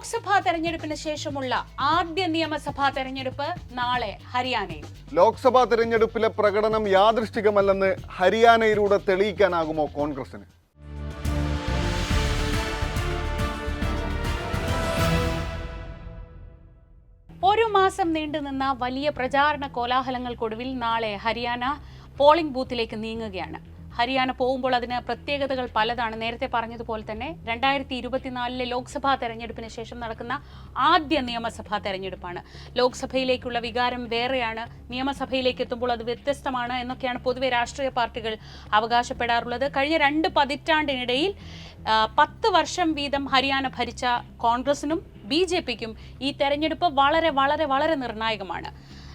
ലോക്സഭാ തെരഞ്ഞെടുപ്പിന് ശേഷമുള്ള ആദ്യ നിയമസഭാ തെരഞ്ഞെടുപ്പ് നാളെ ഹരിയാനയിൽ. ലോക്സഭാ തെരഞ്ഞെടുപ്പിലെ പ്രകടനം യാദൃഷ്ടികമല്ലെന്ന് ഹരിയാനയിലൂടെ തെളിയിക്കാനാകുമോ കോൺഗ്രസിന്? ഒരു മാസം നീണ്ടുനിന്ന വലിയ പ്രചാരണ കോലാഹലങ്ങൾക്കൊടുവിൽ നാളെ ഹരിയാന പോളിംഗ് ബൂത്തിലേക്ക് നീങ്ങുകയാണ്. ഹരിയാന പോകുമ്പോൾ അതിന് പ്രത്യേകതകൾ പലതാണ്. നേരത്തെ പറഞ്ഞതുപോലെ തന്നെ രണ്ടായിരത്തി ഇരുപത്തിനാലിലെ ലോക്സഭാ തെരഞ്ഞെടുപ്പിന് ശേഷം നടക്കുന്ന ആദ്യ നിയമസഭാ തെരഞ്ഞെടുപ്പാണ്. ലോക്സഭയിലേക്കുള്ള വികാരം വേറെയാണ്. നിയമസഭയിലേക്ക് എത്തുമ്പോൾ അത് വ്യത്യസ്തമാണ് എന്നൊക്കെയാണ് പൊതുവെ രാഷ്ട്രീയ പാർട്ടികൾ അവകാശപ്പെടാറുള്ളത്. കഴിഞ്ഞ രണ്ട് പതിറ്റാണ്ടിനിടയിൽ പത്ത് വർഷം വീതം ഹരിയാന ഭരിച്ച കോൺഗ്രസിനും ബി ജെ പിക്കും ഈ തെരഞ്ഞെടുപ്പ് വളരെ വളരെ വളരെ നിർണായകമാണ്.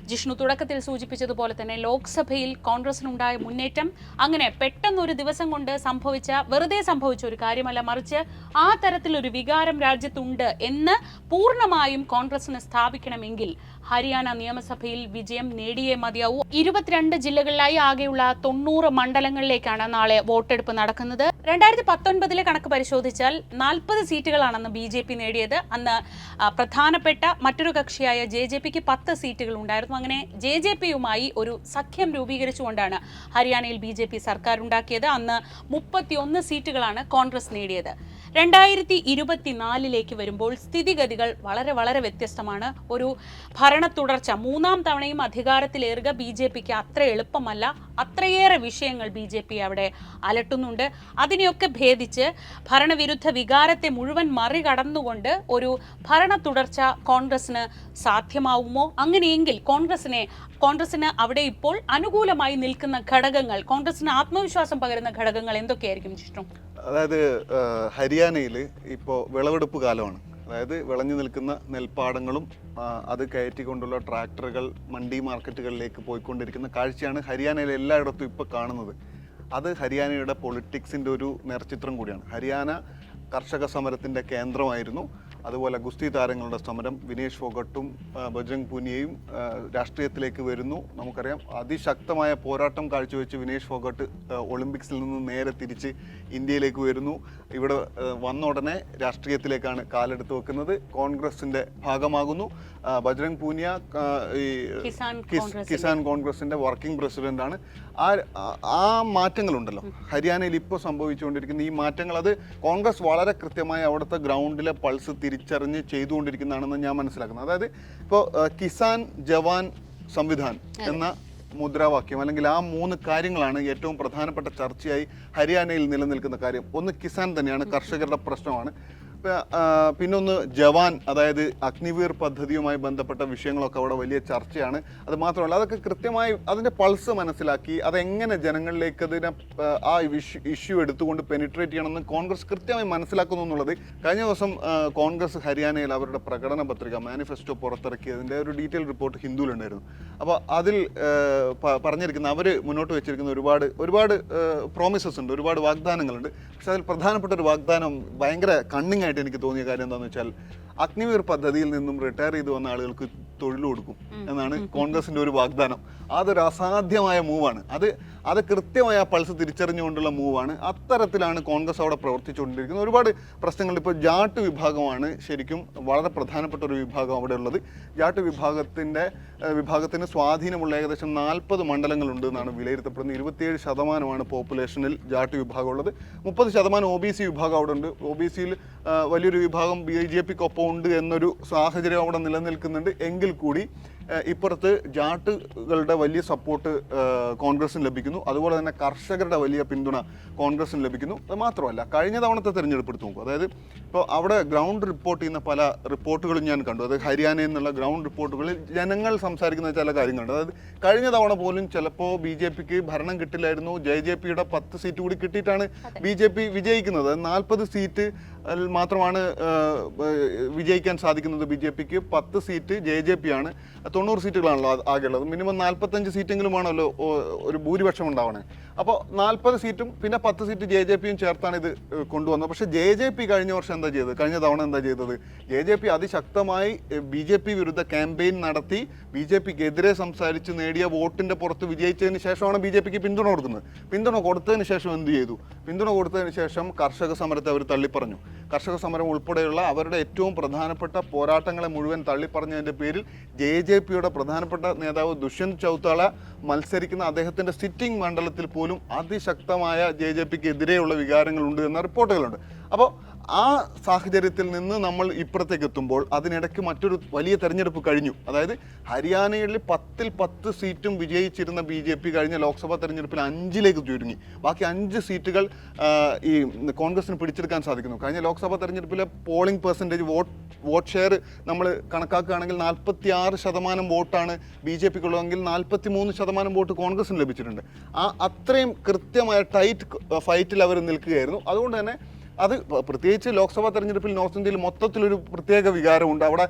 ജിഷ്ണു തുടക്കത്തിൽ സൂചിപ്പിച്ചതുപോലെ തന്നെ ലോക്സഭയിൽ കോൺഗ്രസിനുണ്ടായ മുന്നേറ്റം അങ്ങനെ പെട്ടെന്നൊരു ദിവസം കൊണ്ട് സംഭവിച്ച വെറുതെ സംഭവിച്ച ഒരു കാര്യമല്ല മറിച്ച് ആ തരത്തിലൊരു വികാരം രാജ്യത്തുണ്ട് എന്ന് പൂർണമായും കോൺഗ്രസിന് സ്ഥാപിക്കണമെങ്കിൽ ഹരിയാന നിയമസഭയിൽ വിജയം നേടിയേ മതിയാവൂ. ഇരുപത്തിരണ്ട് ജില്ലകളിലായി ആകെയുള്ള തൊണ്ണൂറ് മണ്ഡലങ്ങളിലേക്കാണ് നാളെ വോട്ടെടുപ്പ് നടക്കുന്നത്. രണ്ടായിരത്തി പത്തൊൻപതിലെ കണക്ക് പരിശോധിച്ചാൽ നാൽപ്പത് സീറ്റുകളാണെന്ന് ബി ജെ പി നേടിയത്. അന്ന് പ്രധാനപ്പെട്ട മറ്റൊരു കക്ഷിയായ ജെ ജെ പിക്ക് പത്ത് സീറ്റുകൾ ഉണ്ടായിരുന്നു അങ്ങനെ ജെ ജെ പിയുമായി ഒരു സഖ്യം രൂപീകരിച്ചുകൊണ്ടാണ് ഹരിയാനയിൽ ബി ജെ പി സർക്കാർ ഉണ്ടാക്കിയത് അന്ന് മുപ്പത്തിയൊന്ന് സീറ്റുകളാണ് കോൺഗ്രസ് നേടിയത്. രണ്ടായിരത്തി ഇരുപത്തിനാലിലേക്ക് വരുമ്പോൾ സ്ഥിതിഗതികൾ വളരെ വളരെ വ്യത്യസ്തമാണ്. ഒരു ഭരണ തുടർച്ച മൂന്നാം തവണയും അധികാരത്തിലേറുക ബി ജെ പിക്ക് അത്ര എളുപ്പമല്ല. അത്രയേറെ വിഷയങ്ങൾ ബി ജെ പി അവിടെ അലട്ടുന്നുണ്ട്. അതിനെയൊക്കെ ഭേദിച്ച് ഭരണവിരുദ്ധ വികാരത്തെ മുഴുവൻ മറികടന്നുകൊണ്ട് ഒരു ഭരണ തുടർച്ച കോൺഗ്രസിന് സാധ്യമാവുമോ? അങ്ങനെയെങ്കിൽ കോൺഗ്രസിനെ കോൺഗ്രസിന് അവിടെ ഇപ്പോൾ അനുകൂലമായി നിൽക്കുന്ന ഘടകങ്ങൾ കോൺഗ്രസിന് ആത്മവിശ്വാസം പകരുന്ന ഘടകങ്ങൾ എന്തൊക്കെയായിരിക്കും ജിഷ്ണു? അതായത് ഹരിയാനയിൽ ഇപ്പോൾ വിളവെടുപ്പ് കാലമാണ്. അതായത് വിളഞ്ഞു നിൽക്കുന്ന നെൽപ്പാടങ്ങളും അത് കയറ്റിക്കൊണ്ടുള്ള ട്രാക്ടറുകൾ മണ്ടി മാർക്കറ്റുകളിലേക്ക് പോയിക്കൊണ്ടിരിക്കുന്ന കാഴ്ചയാണ് ഹരിയാനയിലെ എല്ലായിടത്തും ഇപ്പോൾ കാണുന്നത്. അത് ഹരിയാനയുടെ പൊളിറ്റിക്സിന്റെ ഒരു നേർചിത്രം കൂടിയാണ്. ഹരിയാന കർഷക സമരത്തിന്റെ കേന്ദ്രമായിരുന്നു. അതുപോലെ ഗുസ്തി താരങ്ങളുടെ സമരം വിനേഷ് ഫോഗട്ടും ബജ്രംഗ് പൂനിയയും രാഷ്ട്രീയത്തിലേക്ക് വരുന്നു. നമുക്കറിയാം അതിശക്തമായ പോരാട്ടം കാഴ്ചവെച്ച് വിനേഷ് ഫോഗട്ട് ഒളിമ്പിക്സിൽ നിന്ന് നേരെ തിരിച്ച് ഇന്ത്യയിലേക്ക് വരുന്നു. ഇവിടെ വന്ന ഉടനെ രാഷ്ട്രീയത്തിലേക്കാണ് കാലെടുത്ത് വെക്കുന്നത്. കോൺഗ്രസിന്റെ ഭാഗമാകുന്നു. ബജ്രംഗ് പൂനിയ ഈ കിസാൻ കോൺഗ്രസിന്റെ വർക്കിംഗ് പ്രസിഡന്റ് ആണ് ആ ആ- മാറ്റങ്ങളുണ്ടല്ലോ. ഹരിയാനയിൽ ഇപ്പോൾ സംഭവിച്ചുകൊണ്ടിരിക്കുന്ന ഈ മാറ്റങ്ങൾ അത് കോൺഗ്രസ് വളരെ കൃത്യമായി അവിടുത്തെ ഗ്രൗണ്ടിലെ പൾസ് തിരിച്ചറിഞ്ഞ് ചെയ്തുകൊണ്ടിരിക്കുന്നതാണെന്ന് ഞാൻ മനസ്സിലാക്കുന്നത് അതായത് ഇപ്പോൾ കിസാൻ ജവാൻ സംവിധാൻ എന്ന മുദ്രാവാക്യം അല്ലെങ്കിൽ ആ മൂന്ന് കാര്യങ്ങളാണ് ഏറ്റവും പ്രധാനപ്പെട്ട ചർച്ചയായി ഹരിയാനയിൽ നിലനിൽക്കുന്ന കാര്യം. ഒന്ന് കിസാൻ തന്നെയാണ് കർഷകരുടെ പ്രശ്നമാണ്. പിന്നൊന്ന് ജവാൻ അതായത് അഗ്നിവീർ പദ്ധതിയുമായി ബന്ധപ്പെട്ട വിഷയങ്ങളൊക്കെ അവിടെ വലിയ ചർച്ചയാണ്. അത് മാത്രമല്ല അതൊക്കെ കൃത്യമായി അതിന്റെ പൾസ് മനസ്സിലാക്കി അതെങ്ങനെ ജനങ്ങളിലേക്ക് അതിനെ ആ, ഇഷ്യൂ എടുത്തുകൊണ്ട് പെനിട്രേറ്റ് ചെയ്യണമെന്ന് കോൺഗ്രസ് കൃത്യമായി മനസ്സിലാക്കുന്നു എന്നുള്ളത് കഴിഞ്ഞ ദിവസം കോൺഗ്രസ് ഹരിയാനയിൽ അവരുടെ പ്രകടന പത്രിക മാനിഫെസ്റ്റോ പുറത്തിറക്കിയതിന്റെ ഒരു ഡീറ്റെയിൽ റിപ്പോർട്ട് ഹിന്ദുവിലുണ്ടായിരുന്നു. അപ്പോൾ അതിൽ പറഞ്ഞിരിക്കുന്ന അവർ മുന്നോട്ട് വെച്ചിരിക്കുന്ന ഒരുപാട് ഒരുപാട് പ്രോമിസസ് ഉണ്ട് ഒരുപാട് വാഗ്ദാനങ്ങളുണ്ട്. പക്ഷേ അതിൽ പ്രധാനപ്പെട്ട ഒരു വാഗ്ദാനം ഭയങ്കര കണ്ണിങ് ആയിട്ട് എനിക്ക് തോന്നിയ കാര്യം എന്താണെന്ന് വെച്ചാൽ അഗ്നിവീർ പദ്ധതിയിൽ നിന്നും റിട്ടയർ ചെയ്തു വന്ന ആളുകൾക്ക് തൊഴിൽ കൊടുക്കും എന്നാണ് കോൺഗ്രസിന്റെ ഒരു വാഗ്ദാനം. അതൊരു അസാധ്യമായ മൂവാണ് അത് അത് കൃത്യമായ ആ പൾസ് തിരിച്ചറിഞ്ഞുകൊണ്ടുള്ള മൂവാണ്. അത്തരത്തിലാണ് കോൺഗ്രസ് അവിടെ പ്രവർത്തിച്ചുകൊണ്ടിരിക്കുന്നത്. ഒരുപാട് പ്രശ്നങ്ങൾ ഇപ്പോൾ ജാട്ട് വിഭാഗമാണ് ശരിക്കും വളരെ പ്രധാനപ്പെട്ട ഒരു വിഭാഗം അവിടെ ഉള്ളത്. ജാട്ട് വിഭാഗത്തിന്റെ വിഭാഗത്തിന് സ്വാധീനമുള്ള ഏകദേശം നാൽപ്പത് മണ്ഡലങ്ങളുണ്ട് എന്നാണ് വിലയിരുത്തപ്പെടുന്നത്. ഇരുപത്തിയേഴ് ശതമാനമാണ് പോപ്പുലേഷനിൽ ജാട്ട് വിഭാഗം ഉള്ളത്. മുപ്പത് ശതമാനം ഒ ബി സി വിഭാഗം അവിടെ ഉണ്ട്. ഒ ബി സിയിൽ വലിയൊരു വിഭാഗം ബി ജെ പിക്കൊപ്പം ഉണ്ട് എന്നൊരു സാഹചര്യം അവിടെ നിലനിൽക്കുന്നുണ്ട്. എങ്കിൽ കൂടി ഇപ്പുറത്ത് ജാട്ടുകളുടെ വലിയ സപ്പോർട്ട് കോൺഗ്രസിന് ലഭിക്കുന്നു. അതുപോലെ തന്നെ കർഷകരുടെ വലിയ പിന്തുണ കോൺഗ്രസിന് ലഭിക്കുന്നു. അത് മാത്രമല്ല കഴിഞ്ഞ തവണത്തെ തെരഞ്ഞെടുപ്പ് എടുത്ത് നോക്കും. അതായത് ഇപ്പോൾ അവിടെ ഗ്രൗണ്ട് റിപ്പോർട്ട് ചെയ്യുന്ന പല റിപ്പോർട്ടുകളും ഞാൻ കണ്ടു. അതായത് ഹരിയാനയിൽ നിന്നുള്ള ഗ്രൗണ്ട് റിപ്പോർട്ടുകളിൽ ജനങ്ങൾ സംസാരിക്കുന്ന ചില കാര്യങ്ങളുണ്ട്. അതായത് കഴിഞ്ഞ തവണ പോലും ചിലപ്പോൾ ബി ജെ പിക്ക് ഭരണം കിട്ടില്ലായിരുന്നു. ജെ ജെ പിയുടെ പത്ത് സീറ്റ് കൂടി കിട്ടിയിട്ടാണ് ബി ജെ പി വിജയിക്കുന്നത്. നാൽപ്പത് സീറ്റ് മാത്രമാണ് വിജയിക്കാൻ സാധിക്കുന്നത് ബി ജെ പിക്ക്. പത്ത് സീറ്റ് ജെ ജെ പി ആണ്. തൊണ്ണൂറ് സീറ്റുകളാണല്ലോ ആകെയുള്ളത്. മിനിമം നാൽപ്പത്തഞ്ച് സീറ്റെങ്കിലും ആണല്ലോ ഒരു ഭൂരിപക്ഷം ഉണ്ടാവണേ. അപ്പോൾ നാൽപ്പത് സീറ്റും പിന്നെ പത്ത് സീറ്റ് ജെ ജെ പിയും ചേർത്താണ് ഇത് കൊണ്ടുവന്നത്. പക്ഷേ ജെ ജെ പി കഴിഞ്ഞ വർഷം എന്താ ചെയ്തത്? കഴിഞ്ഞ തവണ എന്താ ചെയ്തത്? ജെ ജെ പി അതിശക്തമായി ബി ജെ പി വിരുദ്ധ ക്യാമ്പയിൻ നടത്തി ബി ജെ പിക്ക് എതിരെ സംസാരിച്ച് നേടിയ വോട്ടിന്റെ പുറത്ത് വിജയിച്ചതിന് ശേഷമാണ് ബി ജെ പിക്ക് പിന്തുണ കൊടുക്കുന്നത്. പിന്തുണ കൊടുത്തതിന് ശേഷം എന്ത് ചെയ്തു? പിന്തുണ കൊടുത്തതിന് ശേഷം കർഷക സമരത്തെ അവർ തള്ളിപ്പറഞ്ഞു. കർഷക സമരം ഉൾപ്പെടെയുള്ള അവരുടെ ഏറ്റവും പ്രധാനപ്പെട്ട പോരാട്ടങ്ങളെ മുഴുവൻ തള്ളിപ്പറഞ്ഞതിന്റെ പേരിൽ ജെ ജെ പിയുടെ പ്രധാനപ്പെട്ട നേതാവ് ദുഷ്യന്ത് ചൗത്താള മത്സരിക്കുന്ന അദ്ദേഹത്തിന്റെ സിറ്റിംഗ് മണ്ഡലത്തിൽ പോലും അതിശക്തമായ ജെ ജെ പിക്ക് എതിരെയുള്ള വികാരങ്ങളുണ്ട് എന്ന റിപ്പോർട്ടുകളുണ്ട്. അപ്പോൾ ആ സാഹചര്യത്തിൽ നിന്ന് നമ്മൾ ഇപ്പുറത്തേക്ക് എത്തുമ്പോൾ അതിനിടയ്ക്ക് മറ്റൊരു വലിയ തെരഞ്ഞെടുപ്പ് കഴിഞ്ഞു. അതായത് ഹരിയാനയിൽ പത്തിൽ പത്ത് സീറ്റും വിജയിച്ചിരുന്ന ബി ജെ പി കഴിഞ്ഞ ലോക്സഭാ തെരഞ്ഞെടുപ്പിൽ അഞ്ചിലേക്ക് ചുരുങ്ങി. ബാക്കി അഞ്ച് സീറ്റുകൾ ഈ കോൺഗ്രസിന് പിടിച്ചെടുക്കാൻ സാധിക്കുന്നു. കഴിഞ്ഞ ലോക്സഭാ തെരഞ്ഞെടുപ്പിലെ polling percentage vote vote share നമ്മൾ കണക്കാക്കുകയാണെങ്കിൽ നാൽപ്പത്തി ആറ് ശതമാനം വോട്ടാണ് ബി ജെ പിക്കുള്ളതെങ്കിൽ നാൽപ്പത്തി മൂന്ന് ശതമാനം വോട്ട് കോൺഗ്രസിന് ലഭിച്ചിട്ടുണ്ട്. ആ അത്രയും കൃത്യമായ ടൈറ്റ് ഫൈറ്റിൽ അവർ നിൽക്കുകയായിരുന്നു. അതുകൊണ്ട് തന്നെ അത് പ്രത്യേകിച്ച് ലോക്സഭാ തെരഞ്ഞെടുപ്പിൽ നോർത്ത് ഇന്ത്യയിൽ മൊത്തത്തിലൊരു പ്രത്യേക വികാരമുണ്ട്. അവിടെ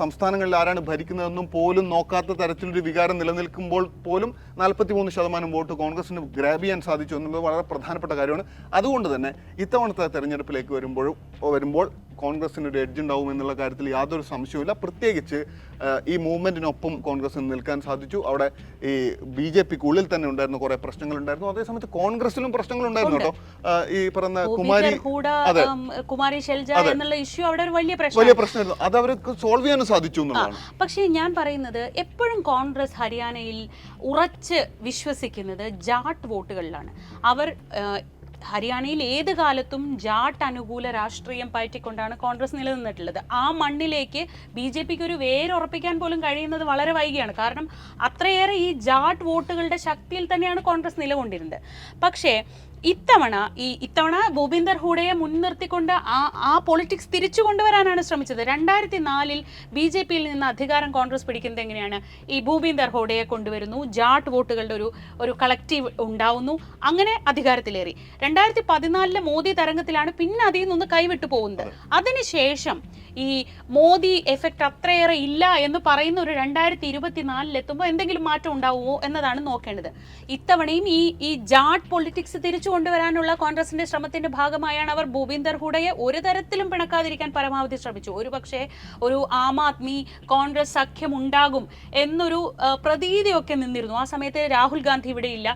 സംസ്ഥാനങ്ങളിൽ ആരാണ് ഭരിക്കുന്നതെന്നും പോലും നോക്കാത്ത തരത്തിലൊരു വികാരം നിലനിൽക്കുമ്പോൾ പോലും നാൽപ്പത്തി മൂന്ന് ശതമാനം വോട്ട് കോൺഗ്രസിന് ഗ്രാബ് ചെയ്യാൻ സാധിച്ചു എന്നുള്ളത് വളരെ പ്രധാനപ്പെട്ട കാര്യമാണ്. അതുകൊണ്ട് തന്നെ ഇത്തവണത്തെ തെരഞ്ഞെടുപ്പിലേക്ക് വരുമ്പോഴും വരുമ്പോൾ കോൺഗ്രസിന് ഒരു എഡ്ജ് ഉണ്ടാവും എന്നുള്ള കാര്യത്തിൽ യാതൊരു സംശയവുമില്ല. പ്രത്യേകിച്ച് ഈ മൂവ്മെന്റിനൊപ്പം കോൺഗ്രസിന് നിൽക്കാൻ സാധിച്ചു. അവിടെ ഈ ബി ജെ പിക്ക് ഉള്ളിൽ തന്നെ ഉണ്ടായിരുന്ന കുറെ പ്രശ്നങ്ങളുണ്ടായിരുന്നു. അതേസമയത്ത് കോൺഗ്രസിലും പ്രശ്നങ്ങളുണ്ടായിരുന്നു കേട്ടോ. ഈ പറയുന്ന കുമാരി അതെ. കുമാരി ഷെൽജ എന്നുള്ള ഇഷ്യൂ അവിടെ ഒരു വലിയ വലിയ പ്രശ്നം പ്രശ്നമായിരുന്നു. അത് അവർക്ക് സോൾവ് ചെയ്യാനും സാധിച്ചു എന്നുള്ളതാണ്. പക്ഷേ ഞാൻ പറയുന്നത് എപ്പോഴും കോൺഗ്രസ് ഹരിയാനയിൽ ഉറച്ച് വിശ്വസിക്കുന്നത് ജാട്ട് വോട്ടുകളിലാണ്. അവർ ഹരിയാനയിൽ ഏത് കാലത്തും ജാട്ട് അനുകൂല രാഷ്ട്രീയം പയറ്റിക്കൊണ്ടാണ് കോൺഗ്രസ് നിലനിന്നിട്ടുള്ളത്. ആ മണ്ണിലേക്ക് ബി ജെ പിക്ക് ഒരു വേരുറപ്പിക്കാൻ പോലും കഴിയുന്നത് വളരെ വൈകിയാണ്. കാരണം അത്രയേറെ ഈ ജാട്ട് വോട്ടുകളുടെ ശക്തിയിൽ തന്നെയാണ് കോൺഗ്രസ് നിലകൊണ്ടിരുന്നത്. പക്ഷേ ഇത്തവണ ഈ ഇത്തവണ ഭൂപീന്ദർ ഹൂഡയെ മുൻനിർത്തിക്കൊണ്ട് ആ ആ പൊളിറ്റിക്സ് തിരിച്ചു കൊണ്ടുവരാനാണ് ശ്രമിച്ചത്. രണ്ടായിരത്തി നാലിൽ ബി ജെ പിയിൽ നിന്ന് അധികാരം കോൺഗ്രസ് പിടിക്കുന്നത് എങ്ങനെയാണ്? ഈ ഭൂപീന്ദർ ഹൂഡയെ കൊണ്ടുവരുന്നു. ജാട്ട് വോട്ടുകളുടെ ഒരു ഒരു കളക്റ്റീവ് ഉണ്ടാവുന്നു. അങ്ങനെ അധികാരത്തിലേറി. രണ്ടായിരത്തി പതിനാലിലെ മോദി തരംഗത്തിലാണ് പിന്നെ അതിൽ നിന്ന് കൈവിട്ടു പോകുന്നത്. അതിനുശേഷം ഈ മോദി എഫക്റ്റ് അത്രയേറെ ഇല്ല എന്ന് പറയുന്ന ഒരു രണ്ടായിരത്തി ഇരുപത്തിനാലിൽ എത്തുമ്പോൾ എന്തെങ്കിലും മാറ്റം ഉണ്ടാവുമോ എന്നതാണ് നോക്കേണ്ടത്. ഇത്തവണയും ഈ ഈ ജാട്ട് പൊളിറ്റിക്സ് തിരിച്ചു കൊണ്ടുവരാനുള്ള കോൺഗ്രസിന്റെ ശ്രമത്തിന്റെ ഭാഗമായാണ് അവർ ഭൂപീന്ദർ ഹൂഡയെ ഒരു തരത്തിലും പിണക്കാതിരിക്കാൻ പരമാവധി ശ്രമിച്ചു. ഒരു പക്ഷേ ഒരു ആം ആദ്മി കോൺഗ്രസ് സഖ്യം ഉണ്ടാകും എന്നൊരു പ്രതീതിയൊക്കെ നിന്നിരുന്നു. ആ സമയത്ത് രാഹുൽ ഗാന്ധി ഇവിടെയില്ല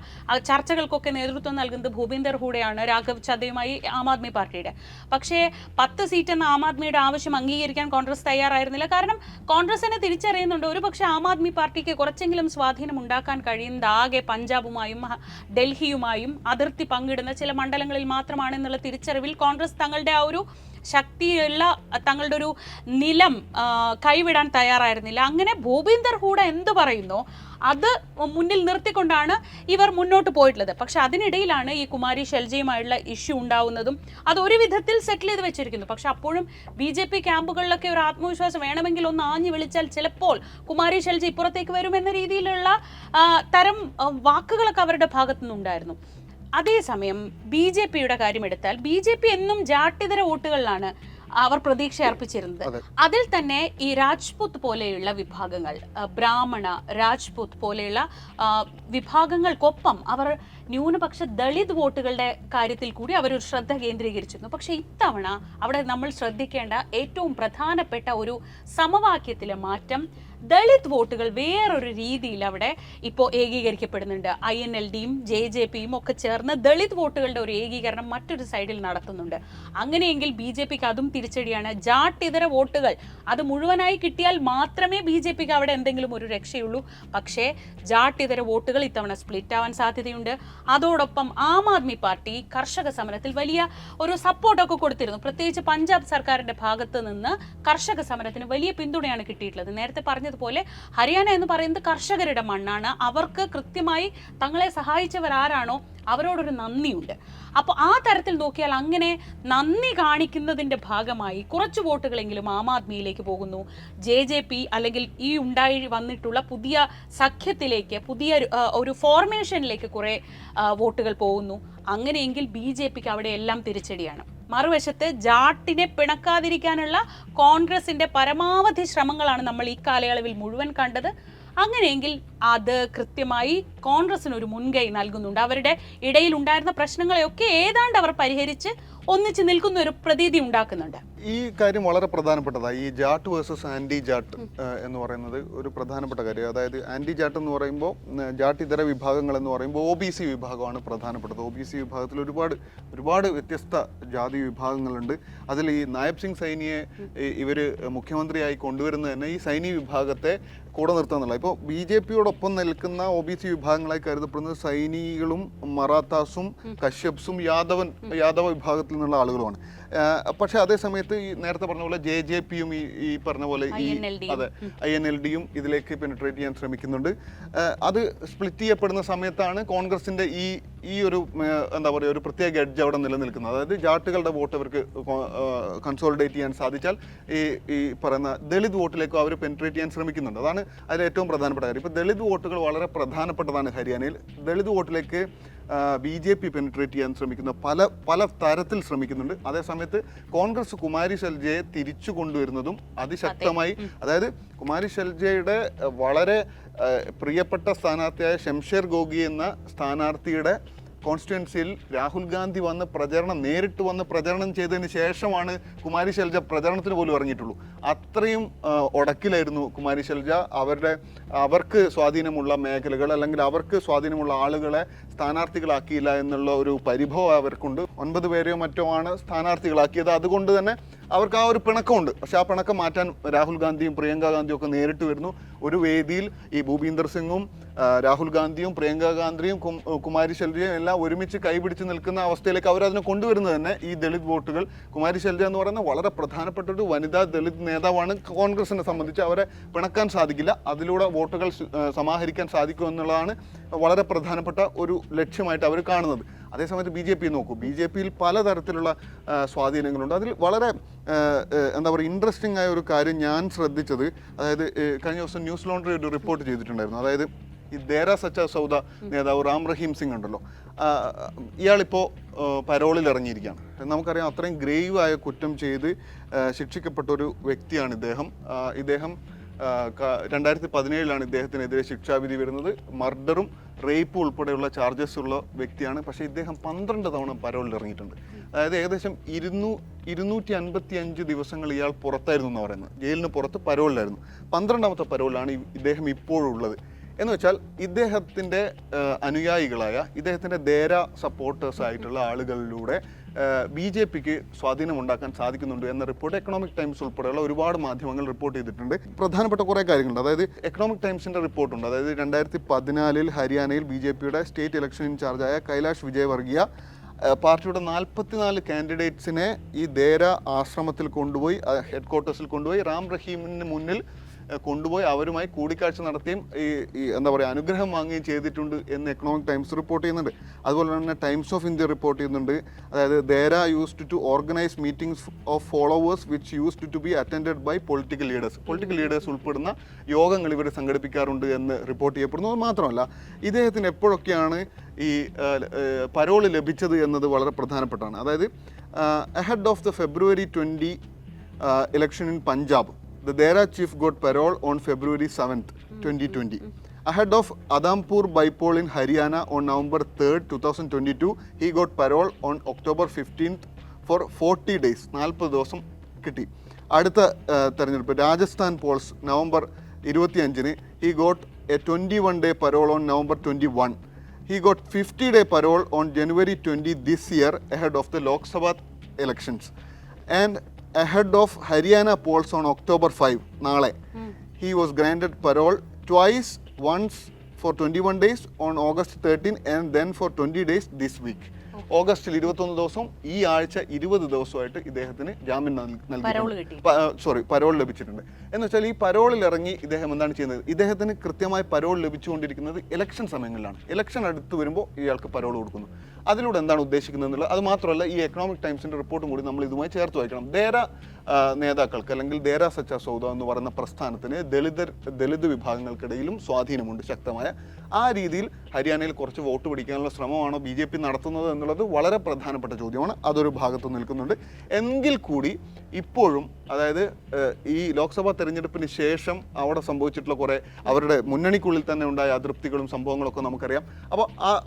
ചർച്ചകൾക്കൊക്കെ നേതൃത്വം നൽകുന്നത് ഭൂപീന്ദർ ഹൂഡയാണ് രാഘവ് ചദ്ദയുമായി ആം ആദ്മി പാർട്ടിയുടെ. പക്ഷേ പത്ത് സീറ്റ് എന്ന ആം ആദ്മിയുടെ ആവശ്യം അംഗീകരിക്കാൻ കോൺഗ്രസ് തയ്യാറായിരുന്നില്ല. കാരണം കോൺഗ്രസിനെ തിരിച്ചറിയുന്നുണ്ട്. ഒരു പക്ഷേ ആം ആദ്മി പാർട്ടിക്ക് കുറച്ചെങ്കിലും സ്വാധീനം ഉണ്ടാക്കാൻ കഴിയുന്നത് ആകെ പഞ്ചാബുമായും ഡൽഹിയുമായും അതിർത്തി പങ്കിടുന്ന ചില മണ്ഡലങ്ങളിൽ മാത്രമാണ് എന്നുള്ള തിരിച്ചറിവിൽ കോൺഗ്രസ് തങ്ങളുടെ ആ ഒരു ശക്തിയുള്ള തങ്ങളുടെ ഒരു നിലം കൈവിടാൻ തയ്യാറായിരുന്നില്ല. അങ്ങനെ ഭൂപീന്ദർ ഹൂഡ എന്ത് പറയുന്നു അത് മുന്നിൽ നിർത്തിക്കൊണ്ടാണ് ഇവർ മുന്നോട്ട് പോയിട്ടുള്ളത്. പക്ഷെ അതിനിടയിലാണ് ഈ കുമാരി ഷെൽജയുമായുള്ള ഇഷ്യൂ ഉണ്ടാവുന്നതും അത് ഒരു വിധത്തിൽ സെറ്റിൽ ചെയ്ത് വെച്ചിരിക്കുന്നു. പക്ഷെ അപ്പോഴും ബി ജെ പി ക്യാമ്പുകളിലൊക്കെ ഒരു ആത്മവിശ്വാസം വേണമെങ്കിൽ ഒന്ന് ആഞ്ഞു വിളിച്ചാൽ ചിലപ്പോൾ കുമാരി ഷെൽജ ഇപ്പുറത്തേക്ക് വരുമെന്ന രീതിയിലുള്ള തരം വാക്കുകളൊക്കെ അവരുടെ ഭാഗത്തു നിന്നുണ്ടായിരുന്നു അതേസമയം ബി ജെ പിയുടെ കാര്യമെടുത്താൽ ബി ജെ പി എന്നും ജാട്ടിതര വോട്ടുകളിലാണ് അവർ പ്രതീക്ഷ അർപ്പിച്ചിരുന്നത്. അതിൽ തന്നെ ഈ രാജ്പുത് പോലെയുള്ള വിഭാഗങ്ങൾ ബ്രാഹ്മണ രാജ്പുത് പോലെയുള്ള വിഭാഗങ്ങൾക്കൊപ്പം അവർ ന്യൂനപക്ഷ ദളിത് വോട്ടുകളുടെ കാര്യത്തിൽ കൂടി അവർ ഒരു ശ്രദ്ധ കേന്ദ്രീകരിച്ചിരുന്നു. പക്ഷേ ഇത്തവണ അവിടെ നമ്മൾ ശ്രദ്ധിക്കേണ്ട ഏറ്റവും പ്രധാനപ്പെട്ട ഒരു സമവാക്യത്തിലെ മാറ്റം ദളിത് വോട്ടുകൾ വേറൊരു രീതിയിൽ അവിടെ ഇപ്പോൾ ഏകീകരിക്കപ്പെടുന്നുണ്ട്. ഐ എൻ എൽ ഡിയും ജെ ജെ പിയും ഒക്കെ ചേർന്ന് ദളിത് വോട്ടുകളുടെ ഒരു ഏകീകരണം മറ്റൊരു സൈഡിൽ നടത്തുന്നുണ്ട് അങ്ങനെയെങ്കിൽ ബി ജെ പിക്ക് അതും തിരിച്ചടിയാണ്. ജാട്ടിതര വോട്ടുകൾ അത് മുഴുവനായി കിട്ടിയാൽ മാത്രമേ ബി ജെ പിക്ക് അവിടെ എന്തെങ്കിലും ഒരു രക്ഷയുള്ളൂ. പക്ഷേ ജാട്ടിതര വോട്ടുകൾ ഇത്തവണ സ്പ്ലിറ്റ് ആവാൻ സാധ്യതയുണ്ട്. അതോടൊപ്പം ആം ആദ്മി പാർട്ടി കർഷക സമരത്തിൽ വലിയ ഒരു സപ്പോർട്ടൊക്കെ കൊടുത്തിരുന്നു. പ്രത്യേകിച്ച് പഞ്ചാബ് സർക്കാരിന്റെ ഭാഗത്ത് നിന്ന് കർഷക സമരത്തിന് വലിയ പിന്തുണയാണ് കിട്ടിയിട്ടുള്ളത്. നേരത്തെ പറഞ്ഞതുപോലെ ഹരിയാന എന്ന് പറയുന്നത് കർഷകരുടെ മണ്ണാണ്. അവർക്ക് കൃത്യമായി തങ്ങളെ സഹായിച്ചവർ ആരാണോ അവരോടൊരു നന്ദിയുണ്ട്. അപ്പോൾ ആ തരത്തിൽ നോക്കിയാൽ അങ്ങനെ നന്ദി കാണിക്കുന്നതിന്റെ ഭാഗമായി കുറച്ച് വോട്ടുകളെങ്കിലും ആം ആദ്മിയിലേക്ക് പോകുന്നു. ജെ ജെ പി അല്ലെങ്കിൽ ഈ ഉണ്ടായി വന്നിട്ടുള്ള പുതിയ സഖ്യത്തിലേക്ക് പുതിയ ഒരു ഫോർമേഷനിലേക്ക് കുറെ വോട്ടുകൾ പോകുന്നു. അങ്ങനെയെങ്കിൽ ബി ജെ പിക്ക് അവിടെ എല്ലാം തിരിച്ചടിയാണ്. മറുവശത്ത് ജാട്ടിനെ പിണക്കാതിരിക്കാനുള്ള കോൺഗ്രസിന്റെ പരമാവധി ശ്രമങ്ങളാണ് നമ്മൾ ഈ കാലയളവിൽ മുഴുവൻ കണ്ടത്. അങ്ങനെയെങ്കിൽ അത് കൃത്യമായി കോൺഗ്രസിന് ഒരു മുൻകൈ നൽകുന്നുണ്ട്. അവരുടെ ഇടയിൽ ഉണ്ടായിരുന്ന പ്രശ്നങ്ങളെയൊക്കെ ഏതാണ്ട് അവർ പരിഹരിച്ച് ഒന്നിച്ച് നിൽക്കുന്ന ഒരു പ്രതീതി ഉണ്ടാക്കുന്നുണ്ട്. ഈ കാര്യം വളരെ പ്രധാനപ്പെട്ടതാണ് ഈ ജാട്ട് വേഴ്സസ് ആന്റി ജാട്ട് എന്ന് പറയുന്നത് ഒരു പ്രധാനപ്പെട്ട കാര്യം. അതായത് ആന്റി ജാട്ട് എന്ന് പറയുമ്പോൾ ജാട്ട് ഇതര വിഭാഗങ്ങൾ എന്ന് പറയുമ്പോൾ ഒ ബി സി വിഭാഗമാണ് പ്രധാനപ്പെട്ടത്. ഒ ബി സി വിഭാഗത്തിൽ ഒരുപാട് ഒരുപാട് വ്യത്യസ്ത ജാതി വിഭാഗങ്ങളുണ്ട്. അതിൽ ഈ നായബ് സിംഗ് സൈനിയെ ഇവർ മുഖ്യമന്ത്രിയായി കൊണ്ടുവരുന്നത് തന്നെ ഈ സൈനി വിഭാഗത്തെ കൂടെ നിർത്താന്നുള്ള ഇപ്പോൾ ബി ജെ പിയോടൊപ്പം നിൽക്കുന്ന ഒ ബി സി വിഭാഗങ്ങളായി കരുതപ്പെടുന്നത് സൈനികളും മറാത്താസും കശ്യപ്സും യാദവൻ യാദവ വിഭാഗത്തിൽ നിന്നുള്ള ആളുകളുമാണ്. പക്ഷെ അതേ സമയത്ത് ഈ നേരത്തെ പറഞ്ഞ പോലെ ജെ ജെ പിയും ഈ ഈ പറഞ്ഞ പോലെ ഈ അതെ ഐ എൻ എൽ ഡിയും ഇതിലേക്ക് പെനിട്രേറ്റ് ചെയ്യാൻ ശ്രമിക്കുന്നുണ്ട്. അത് സ്പ്ലിറ്റ് ചെയ്യപ്പെടുന്ന സമയത്താണ് കോൺഗ്രസിന്റെ ഈ ഈ ഒരു എന്താ പറയുക ഒരു പ്രത്യേക എഡ്ജ് അവിടെ നിലനിൽക്കുന്നത്. അതായത് ജാട്ടുകളുടെ വോട്ട് അവർക്ക് കൺസോളിഡേറ്റ് ചെയ്യാൻ സാധിച്ചാൽ ഈ ഈ പറയുന്ന ദളിത് വോട്ടിലേക്കും അവർ പെനിട്രേറ്റ് ചെയ്യാൻ ശ്രമിക്കുന്നുണ്ട്. അതാണ് അതിൽ ഏറ്റവും പ്രധാനപ്പെട്ട കാര്യം. ഇപ്പോൾ ദളിത് വോട്ടുകൾ വളരെ പ്രധാനപ്പെട്ടതാണ് ഹരിയാനയിൽ. ദളിത് വോട്ടിലേക്ക് ബി ജെ പി പെനിട്രേറ്റ് ചെയ്യാൻ ശ്രമിക്കുന്ന പല പല തരത്തിൽ ശ്രമിക്കുന്നുണ്ട്. അതേസമയത്ത് കോൺഗ്രസ് കുമാരി ശൽജയെ തിരിച്ചു കൊണ്ടുവരുന്നതും അതിശക്തമായി അതായത് കുമാരി ശൽജയുടെ വളരെ പ്രിയപ്പെട്ട സ്ഥാനാർത്ഥിയായ ഷംഷേർ ഗോഗി എന്ന സ്ഥാനാർത്ഥിയുടെ കോൺസ്റ്റിറ്റ്യുവൻസിയിൽ രാഹുൽ ഗാന്ധി വന്ന് പ്രചരണം നേരിട്ട് വന്ന് പ്രചരണം ചെയ്തതിന് ശേഷമാണ് കുമാരി ശൈലജ പ്രചരണത്തിന് പോലും ഇറങ്ങിയിട്ടുള്ളൂ. അത്രയും ഉടക്കിലായിരുന്നു കുമാരി ശൈലജ. അവരുടെ അവർക്ക് സ്വാധീനമുള്ള മേഖലകൾ അല്ലെങ്കിൽ അവർക്ക് സ്വാധീനമുള്ള ആളുകളെ സ്ഥാനാർത്ഥികളാക്കിയില്ല എന്നുള്ള ഒരു പരിഭവം അവർക്കുണ്ട്. ഒൻപത് പേരെയോ മറ്റോ ആണ് സ്ഥാനാർത്ഥികളാക്കിയത്. അതുകൊണ്ട് തന്നെ അവർക്ക് ആ ഒരു പിണക്കമുണ്ട്. പക്ഷേ ആ പിണക്കം മാറ്റാൻ രാഹുൽ ഗാന്ധിയും പ്രിയങ്ക ഗാന്ധിയും ഒക്കെ നേരിട്ട് വരുന്നു. ഒരു വേദിയിൽ ഈ ഭൂപീന്ദർ സിംഗും രാഹുൽ ഗാന്ധിയും പ്രിയങ്ക ഗാന്ധിയും കുമാരി ശെൽജയും എല്ലാം ഒരുമിച്ച് കൈപിടിച്ച് നിൽക്കുന്ന അവസ്ഥയിലേക്ക് അവരതിനെ കൊണ്ടുവരുന്നത് തന്നെ ഈ ദളിത് വോട്ടുകൾ. കുമാരി ശെൽജ എന്ന് പറയുന്ന വളരെ പ്രധാനപ്പെട്ട ഒരു വനിതാ ദളിത് നേതാവാണ്. കോൺഗ്രസിനെ സംബന്ധിച്ച് അവരെ പിണക്കാൻ സാധിക്കില്ല. അതിലൂടെ വോട്ടുകൾ സമാഹരിക്കാൻ സാധിക്കും എന്നുള്ളതാണ് വളരെ പ്രധാനപ്പെട്ട ഒരു ലക്ഷ്യമായിട്ട് അവർ കാണുന്നത്. അതേസമയത്ത് ബി ജെ പി നോക്കൂ. ബി ജെ പിയിൽ പലതരത്തിലുള്ള സ്വാധീനങ്ങളുണ്ട്. അതിൽ വളരെ എന്താ പറയുക ഇൻട്രസ്റ്റിംഗ് ആയ ഒരു കാര്യം ഞാൻ ശ്രദ്ധിച്ചത്. അതായത് കഴിഞ്ഞ ദിവസം ന്യൂസ് ലോണ്ടറി ഒരു റിപ്പോർട്ട് ചെയ്തിട്ടുണ്ടായിരുന്നു. അതായത് ഈ ദേര സച്ച സൗദ നേതാവ് റാം റഹീം സിംഗ് ഉണ്ടല്ലോ. ഇയാളിപ്പോൾ പരോളിൽ ഇറങ്ങിയിരിക്കുകയാണ്. നമുക്കറിയാം അത്രയും ഗ്രേവ് ആയ കുറ്റം ചെയ്ത് ശിക്ഷിക്കപ്പെട്ട ഒരു വ്യക്തിയാണ് ഇദ്ദേഹം. ഇദ്ദേഹം രണ്ടായിരത്തി പതിനേഴിലാണ് ഇദ്ദേഹത്തിനെതിരെ ശിക്ഷാവിധി വരുന്നത്. മർഡറും റേപ്പും ഉൾപ്പെടെയുള്ള ചാർജസ് ഉള്ള വ്യക്തിയാണ്. പക്ഷേ ഇദ്ദേഹം പന്ത്രണ്ട് തവണ പരോളിൽ ഇറങ്ങിയിട്ടുണ്ട്. അതായത് ഏകദേശം ഇരുന്നൂ ഇരുന്നൂറ്റി അൻപത്തി അഞ്ച് ദിവസങ്ങൾ ഇയാൾ പുറത്തായിരുന്നു എന്ന് പറയുന്നത്. ജയിലിന് പുറത്ത് പരോളിലായിരുന്നു. പന്ത്രണ്ടാമത്തെ പരോളിലാണ് ഇദ്ദേഹം ഇപ്പോഴുള്ളത്. എന്ന് വെച്ചാൽ ഇദ്ദേഹത്തിന്റെ അനുയായികളായ ഇദ്ദേഹത്തിന്റെ ദേര സപ്പോർട്ടേഴ്സ് ആയിട്ടുള്ള ആളുകളിലൂടെ ബി ജെ പിക്ക് സ്വാധീനമുണ്ടാക്കാൻ സാധിക്കുന്നുണ്ട് എന്ന റിപ്പോർട്ട് എക്കണോമിക് ടൈംസ് ഉൾപ്പെടെയുള്ള ഒരുപാട് മാധ്യമങ്ങൾ റിപ്പോർട്ട് ചെയ്തിട്ടുണ്ട്. പ്രധാനപ്പെട്ട കുറേ കാര്യങ്ങളുണ്ട്. അതായത് എക്കണോമിക് ടൈംസിന്റെ റിപ്പോർട്ടുണ്ട് അതായത് രണ്ടായിരത്തി പതിനാലിൽ ഹരിയാനയിൽ ബി ജെ പിയുടെ സ്റ്റേറ്റ് ഇലക്ഷൻ ഇൻചാർജായ കൈലാഷ് വിജയവർഗിയ പാർട്ടിയുടെ നാൽപ്പത്തിനാല് കാൻഡിഡേറ്റ്സിനെ ഈ ദേര ആശ്രമത്തിൽ കൊണ്ടുപോയി ഹെഡ് ക്വാർട്ടേഴ്സിൽ കൊണ്ടുപോയി. റാം റഹീമിന് മുന്നിൽ കൊണ്ടുപോയി അവരുമായി കൂടിക്കാഴ്ച നടത്തിയും ഈ എന്താ പറയുക അനുഗ്രഹം വാങ്ങുകയും ചെയ്തിട്ടുണ്ട് എന്ന് എക്കണോമിക് ടൈംസ് റിപ്പോർട്ട് ചെയ്യുന്നുണ്ട്. അതുപോലെ തന്നെ ടൈംസ് ഓഫ് ഇന്ത്യ റിപ്പോർട്ട് ചെയ്യുന്നുണ്ട്. അതായത് Dera used to organise meetings of followers which used to be attended by political leaders political leaders ഉൾപ്പെടുന്ന യോഗങ്ങൾ ഇവർ സംഘടിപ്പിക്കാറുണ്ട് എന്ന് റിപ്പോർട്ട് ചെയ്യപ്പെടുന്നു. മാത്രമല്ല ഇദ്ദേഹത്തിന് എപ്പോഴൊക്കെയാണ് ഈ പരോൾ ലഭിച്ചത് എന്നത് വളരെ പ്രധാനപ്പെട്ടാണ് അതായത് ahead of the February twenty election in Punjab The Dera chief got parole on February 7th, 2020. Ahead of Adampur bypoll in Haryana on November 3rd, 2022, he got parole on October 15th for 40 days. നാൽപ്പത് ദിവസം കിട്ടി അടുത്ത തെരഞ്ഞെടുപ്പ് Rajasthan polls November ഇരുപത്തിയഞ്ചിന് he got a twenty one day parole on November twenty one he got fifty day parole on January twenty this year ahead of the Lok Sabha elections. Ahead of Haryana polls on October 5, നാളെ he was granted parole twice, once for 21 days on August 13 and then for 20 days this week. ഓഗസ്റ്റിൽ ഇരുപത്തൊന്ന് ദിവസവും ഈ ആഴ്ച ഇരുപത് ദിവസമായിട്ട് ഇദ്ദേഹത്തിന് ജാമ്യം നൽകി സോറി പരോൾ ലഭിച്ചിട്ടുണ്ട്. എന്ന് വെച്ചാൽ ഈ പരോളിൽ ഇറങ്ങി ഇദ്ദേഹം എന്താണ് ചെയ്യുന്നത്? ഇദ്ദേഹത്തിന് കൃത്യമായി പരോൾ ലഭിച്ചുകൊണ്ടിരിക്കുന്നത് ഇലക്ഷൻ സമയങ്ങളിലാണ്. ഇലക്ഷൻ അടുത്ത് വരുമ്പോൾ ഇയാൾക്ക് പരോൾ കൊടുക്കുന്നു. അതിലൂടെ എന്താണ് ഉദ്ദേശിക്കുന്നത് എന്നുള്ളത് അത് മാത്രമല്ല ഈ എക്കണോമിക് ടൈംസിന്റെ റിപ്പോർട്ടും കൂടി നമ്മൾ ഇതുമായി ചേർത്ത് വായിക്കണം. ദേര നേതാക്കൾക്ക് അല്ലെങ്കിൽ ദേര സച്ച സൗദ എന്ന് പറയുന്ന പ്രസ്ഥാനത്തിന് ദളിതർ ദളിത് വിഭാഗങ്ങൾക്കിടയിലും സ്വാധീനമുണ്ട് ശക്തമായ. ആ രീതിയിൽ ഹരിയാനയിൽ കുറച്ച് വോട്ട് പിടിക്കാനുള്ള ശ്രമമാണോ ബി ജെ പി നടത്തുന്നത് എന്നുള്ളത് വളരെ പ്രധാനപ്പെട്ട ചോദ്യമാണ്. അതൊരു ഭാഗത്ത് നിൽക്കുന്നുണ്ട്. എങ്കിൽ കൂടി ഇപ്പോഴും അതായത് ഈ ലോക്സഭാ തെരഞ്ഞെടുപ്പിന് ശേഷം അവിടെ സംഭവിച്ചിട്ടുള്ള കുറേ അവരുടെ മുന്നണിക്കുള്ളിൽ തന്നെ ഉണ്ടായ അതൃപ്തികളും സംഭവങ്ങളൊക്കെ നമുക്കറിയാം. അപ്പോൾ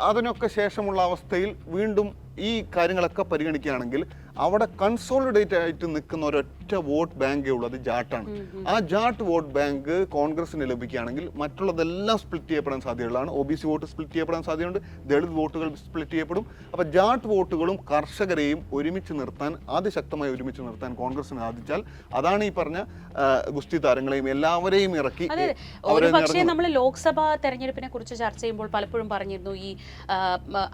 അതിനൊക്കെ ശേഷമുള്ള അവസ്ഥയിൽ വീണ്ടും ഈ കാര്യങ്ങളൊക്കെ പരിഗണിക്കുകയാണെങ്കിൽ അവിടെ കൺസോളിഡേറ്റ് ആയിട്ട് നിൽക്കുന്ന ഒരൊറ്റ വോട്ട് ബാങ്കേ ഉള്ളൂ അത് ജാട്ടാണ്. ആ ജാട്ട് വോട്ട് ബാങ്ക് കോൺഗ്രസിന് ലഭിക്കുകയാണെങ്കിൽ മറ്റുള്ളതെല്ലാം സ്പ്ലിറ്റ് ചെയ്യപ്പെടാൻ സാധ്യതയുള്ളതാണ്. O B C vote split ചെയ്യപ്പെടാൻ സാധ്യതയുണ്ട്. ദളിത് വോട്ടുകൾ സ്പ്ലിറ്റ് ചെയ്യപ്പെടും. അപ്പോൾ ജാട്ട് വോട്ടുകളും കർഷകരെയും ഒരുമിച്ച് നിർത്താൻ അതിശക്തമായി ഒരുമിച്ച് നിർത്താൻ കോൺഗ്രസിന് സാധിച്ചാൽ അതാണ് ഈ പറഞ്ഞ ഗുസ്തി താരങ്ങളെയും എല്ലാവരെയും ഇറക്കി പക്ഷേ നമ്മൾ ലോക്സഭാ തെരഞ്ഞെടുപ്പിനെ കുറിച്ച് ചർച്ച ചെയ്യുമ്പോൾ പലപ്പോഴും പറഞ്ഞിരുന്നു ഈ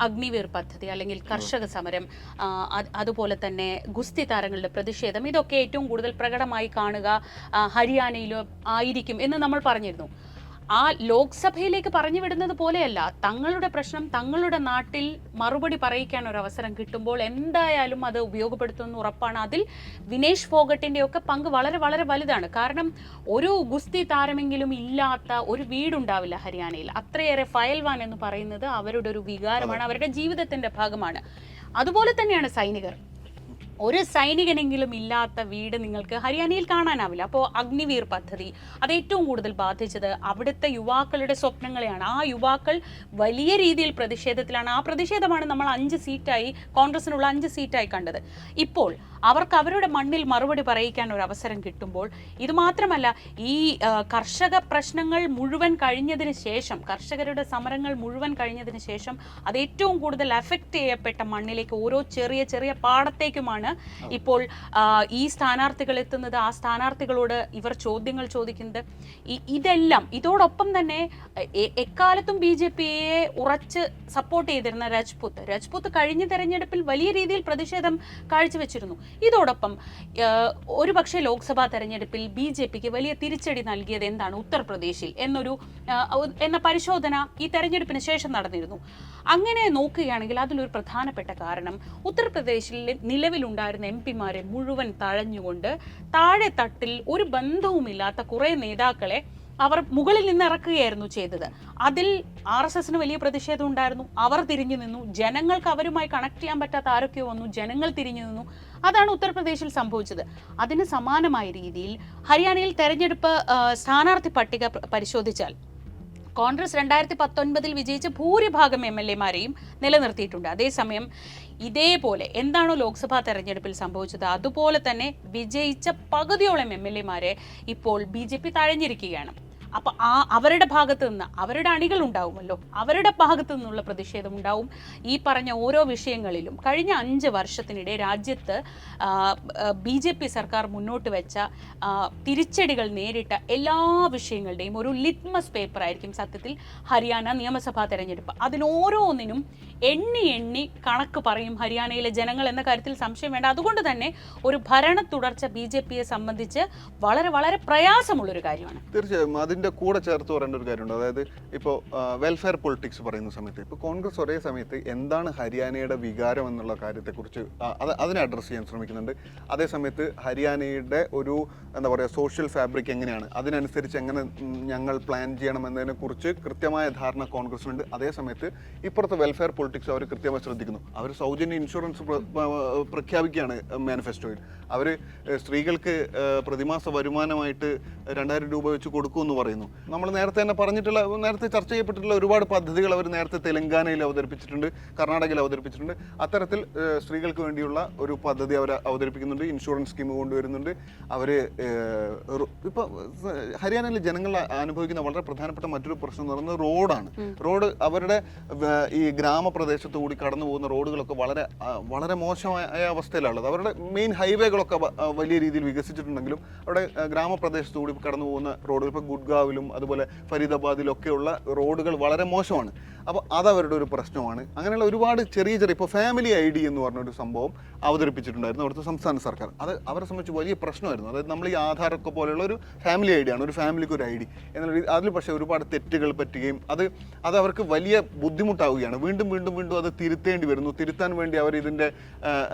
അഗ്നിവീർ പദ്ധതി അല്ലെങ്കിൽ കർഷക സമരം അതുപോലെ തന്നെ ഗുസ്തി താരങ്ങളുടെ പ്രതിഷേധം. ഇതൊക്കെ ഏറ്റവും കൂടുതൽ പ്രകടമായി കാണുക ഹരിയാനയിലും ആയിരിക്കും എന്ന് നമ്മൾ പറഞ്ഞിരുന്നു. ആ ലോക്സഭയിലേക്ക് പറഞ്ഞു വിടുന്നത് പോലെയല്ല തങ്ങളുടെ പ്രശ്നം തങ്ങളുടെ നാട്ടിൽ മറുപടി പറയിക്കാൻ ഒരു അവസരം കിട്ടുമ്പോൾ എന്തായാലും അത് ഉപയോഗപ്പെടുത്തുമെന്ന് ഉറപ്പാണ്. അതിൽ വിനേഷ് ഫോഗട്ടിന്റെ ഒക്കെ പങ്ക് വളരെ വളരെ വലുതാണ്. കാരണം ഒരു ഗുസ്തി താരമെങ്കിലും ഇല്ലാത്ത ഒരു വീടുണ്ടാവില്ല ഹരിയാനയിൽ. അത്രയേറെ ഫയൽവാൻ എന്ന് പറയുന്നത് അവരുടെ ഒരു വികാരമാണ് അവരുടെ ജീവിതത്തിന്റെ ഭാഗമാണ്. അതുപോലെ തന്നെയാണ് സൈനികർ. ഒരു സൈനികനെങ്കിലും ഇല്ലാത്ത വീട് നിങ്ങൾക്ക് ഹരിയാനയിൽ കാണാനാവില്ല. അപ്പോൾ അഗ്നിവീർ പദ്ധതി അത് ഏറ്റവും കൂടുതൽ ബാധിച്ചത് അവിടുത്തെ യുവാക്കളുടെ സ്വപ്നങ്ങളെയാണ്. ആ യുവാക്കൾ വലിയ രീതിയിൽ പ്രതിഷേധത്തിലാണ്. ആ പ്രതിഷേധമാണ് നമ്മൾ അഞ്ച് സീറ്റായി കോൺഗ്രസിനുള്ള അഞ്ച് സീറ്റായി കണ്ടത്. ഇപ്പോൾ അവർക്ക് അവരുടെ മണ്ണിൽ മറുപടി പറയിക്കാൻ ഒരു അവസരം കിട്ടുമ്പോൾ ഇതുമാത്രമല്ല ഈ കർഷക പ്രശ്നങ്ങൾ മുഴുവൻ കഴിഞ്ഞതിന് ശേഷം കർഷകരുടെ സമരങ്ങൾ മുഴുവൻ കഴിഞ്ഞതിന് ശേഷം അത് ഏറ്റവും കൂടുതൽ അഫക്റ്റ് ചെയ്യപ്പെട്ട മണ്ണിലേക്ക് ഓരോ ചെറിയ ചെറിയ പാടത്തേക്കുമാണ് ഇപ്പോൾ ഈ സ്ഥാനാർത്ഥികൾ എത്തുന്നത്. ആ സ്ഥാനാർത്ഥികളോട് ഇവർ ചോദ്യങ്ങൾ ചോദിക്കുന്നത്. ഇതെല്ലാം ഇതോടൊപ്പം തന്നെ എക്കാലത്തും ബി ജെ പിയെ ഉറച്ച് സപ്പോർട്ട് ചെയ്തിരുന്ന രജ്പുത്ത്. രജ്പുത്ത് കഴിഞ്ഞ തെരഞ്ഞെടുപ്പിൽ വലിയ രീതിയിൽ പ്രതിഷേധം കാഴ്ചവെച്ചിരുന്നു. ഇതോടൊപ്പം ഒരുപക്ഷെ ലോക്സഭാ തെരഞ്ഞെടുപ്പിൽ ബി ജെ പിക്ക് വലിയ തിരിച്ചടി നൽകിയത് എന്താണ് ഉത്തർപ്രദേശിൽ എന്നൊരു എന്ന പരിശോധന ഈ തെരഞ്ഞെടുപ്പിന് ശേഷം നടന്നിരുന്നു. അങ്ങനെ നോക്കുകയാണെങ്കിൽ അതിലൊരു പ്രധാനപ്പെട്ട കാരണം ഉത്തർപ്രദേശിൽ നിലവിലുണ്ടായിരുന്ന എം പിമാരെ മുഴുവൻ തഴഞ്ഞുകൊണ്ട് താഴെ തട്ടിൽ ഒരു ബന്ധവുമില്ലാത്ത കുറേ നേതാക്കളെ അവർ മുകളിൽ നിന്ന് ഇറക്കുകയായിരുന്നു ചെയ്തത്. അതിൽ ആർ എസ് എസിന് വലിയ പ്രതിഷേധം ഉണ്ടായിരുന്നു. അവർ തിരിഞ്ഞു നിന്നു. ജനങ്ങൾക്ക് അവരുമായി കണക്ട് ചെയ്യാൻ പറ്റാത്ത ആരൊക്കെയോ വന്നു. ജനങ്ങൾ തിരിഞ്ഞു നിന്നു. അതാണ് ഉത്തർപ്രദേശിൽ സംഭവിച്ചത്. അതിന് സമാനമായ രീതിയിൽ ഹരിയാനയിൽ തെരഞ്ഞെടുപ്പ് സ്ഥാനാർത്ഥി പട്ടിക പരിശോധിച്ചാൽ കോൺഗ്രസ് രണ്ടായിരത്തി പത്തൊൻപതിൽ വിജയിച്ച ഭൂരിഭാഗം എം എൽ എമാരെയും നിലനിർത്തിയിട്ടുണ്ട്. അതേസമയം ഇതേപോലെ എന്താണോ ലോക്സഭാ തെരഞ്ഞെടുപ്പിൽ സംഭവിച്ചത് അതുപോലെ തന്നെ വിജയിച്ച പകുതിയോളം എം എൽ എമാരെ ഇപ്പോൾ ബി ജെ പി തഴഞ്ഞിരിക്കുകയാണ്. അപ്പൊ ആ അവരുടെ ഭാഗത്ത് നിന്ന് അവരുടെ അണികൾ ഉണ്ടാവുമല്ലോ. അവരുടെ ഭാഗത്തു നിന്നുള്ള പ്രതിഷേധം ഉണ്ടാവും. ഈ പറഞ്ഞ ഓരോ വിഷയങ്ങളിലും കഴിഞ്ഞ അഞ്ച് വർഷത്തിനിടെ രാജ്യത്ത് ബി ജെ പി സർക്കാർ മുന്നോട്ട് വെച്ച തിരിച്ചടികൾ നേരിട്ട എല്ലാ വിഷയങ്ങളുടെയും ഒരു ലിറ്റ്മസ് പേപ്പർ ആയിരിക്കും സത്യത്തിൽ ഹരിയാന നിയമസഭാ തെരഞ്ഞെടുപ്പ്. അതിനോരോന്നിനും എണ്ണി എണ്ണി കണക്ക് പറയും ഹരിയാനയിലെ ജനങ്ങൾ എന്ന കാര്യത്തിൽ സംശയം വേണ്ട. അതുകൊണ്ട് തന്നെ ഒരു ഭരണ തുടർച്ച ബി ജെ പിയെ സംബന്ധിച്ച് വളരെ വളരെ പ്രയാസമുള്ളൊരു കാര്യമാണ്. തീർച്ചയായും. അതിന്റെ കൂടെ ചേർത്ത് പറയേണ്ട ഒരു കാര്യമുണ്ട്. അതായത് ഇപ്പോൾ വെൽഫെയർ പൊളിറ്റിക്സ് പറയുന്ന സമയത്ത് ഇപ്പോൾ കോൺഗ്രസ് ഒരേ സമയത്ത് എന്താണ് ഹരിയാനയുടെ വികാരം എന്നുള്ള കാര്യത്തെക്കുറിച്ച് അത് അതിനെ അഡ്രസ്സ് ചെയ്യാൻ ശ്രമിക്കുന്നുണ്ട്. അതേസമയത്ത് ഹരിയാനയുടെ ഒരു എന്താ പറയുക സോഷ്യൽ ഫാബ്രിക് എങ്ങനെയാണ്? അതിനനുസരിച്ച് എങ്ങനെ ഞങ്ങൾ പ്ലാൻ ചെയ്യണം എന്നതിനെ കുറിച്ച് കൃത്യമായ ധാരണ കോൺഗ്രസിനുണ്ട് അതേസമയത്ത് ഇപ്പുറത്തെ വെൽഫെയർ പൊളിറ്റിക്സ് അവർ കൃത്യമായി ശ്രദ്ധിക്കുന്നു. അവർ സൗജന്യ ഇൻഷുറൻസ് പ്ര- പ്ര- പ്രഖ്യാപിക്കുകയാണ് മാനിഫെസ്റ്റോയിൽ അവർ സ്ത്രീകൾക്ക് പ്രതിമാസ വരുമാനമായിട്ട് രണ്ടായിരം രൂപ വെച്ച് കൊടുക്കുമെന്ന് പറയുന്നു. നമ്മൾ നേരത്തെ തന്നെ പറഞ്ഞിട്ടുള്ള നേരത്തെ ചർച്ച ചെയ്യപ്പെട്ടിട്ടുള്ള ഒരുപാട് പദ്ധതികൾ അവർ നേരത്തെ തെലങ്കാനയിൽ അവതരിപ്പിച്ചിട്ടുണ്ട് കർണാടകയിൽ അവതരിപ്പിച്ചിട്ടുണ്ട്. അത്തരത്തിൽ സ്ത്രീകൾക്ക് വേണ്ടിയുള്ള ഒരു പദ്ധതി അവർ അവതരിപ്പിക്കുന്നുണ്ട്. ഇൻഷുറൻസ് സ്കീം കൊണ്ടുവരുന്നുണ്ട്. അവർ ഇപ്പോൾ ഹരിയാനയിലെ ജനങ്ങൾ അനുഭവിക്കുന്ന വളരെ പ്രധാനപ്പെട്ട മറ്റൊരു പ്രശ്നം എന്ന് പറയുന്നത് റോഡാണ്. റോഡ് അവരുടെ ഈ ഗ്രാമപ്രദേശത്ത് കൂടി കടന്നു പോകുന്ന റോഡുകളൊക്കെ വളരെ വളരെ മോശമായ അവസ്ഥയിലുള്ളത് അവരുടെ മെയിൻ ഹൈവേകളൊക്കെ വലിയ രീതിയിൽ വികസിച്ചിട്ടുണ്ടെങ്കിലും അവിടെ ഗ്രാമപ്രദേശത്ത് കൂടി കടന്നു പോകുന്ന റോഡുകൾ ഇപ്പോൾ ഗുഡ്ഗാവിലും അതുപോലെ ഫരീദാബാദിലൊക്കെയുള്ള റോഡുകൾ വളരെ മോശമാണ്. അപ്പോൾ അതവരുടെ ഒരു പ്രശ്നമാണ്. അങ്ങനെയുള്ള ഒരുപാട് ചെറിയ ചെറിയ ഇപ്പോൾ ഫാമിലി ഐ ഡി എന്ന് പറഞ്ഞൊരു സംഭവം അവതരിപ്പിച്ചിട്ടുണ്ടായിരുന്നു അവിടുത്തെ സംസ്ഥാന സർക്കാർ. അത് അവരെ സംബന്ധിച്ച് വലിയ പ്രശ്നമായിരുന്നു. അതായത് നമ്മൾ ഈ ആധാറൊക്കെ പോലെയുള്ള ഒരു ഫാമിലി ഐ ആണ് ഒരു ഫാമിലിക്ക് ഒരു ഐ ഡി എന്നുള്ള അതിൽ പക്ഷേ ഒരുപാട് തെറ്റുകൾ പറ്റുകയും അത് അത് അവർക്ക് വലിയ ബുദ്ധിമുട്ടാവുകയാണ്. വീണ്ടും വീണ്ടും വീണ്ടും അത് തിരുത്തേണ്ടി വരുന്നു. തിരുത്താൻ വേണ്ടി അവർ ഇതിന്റെ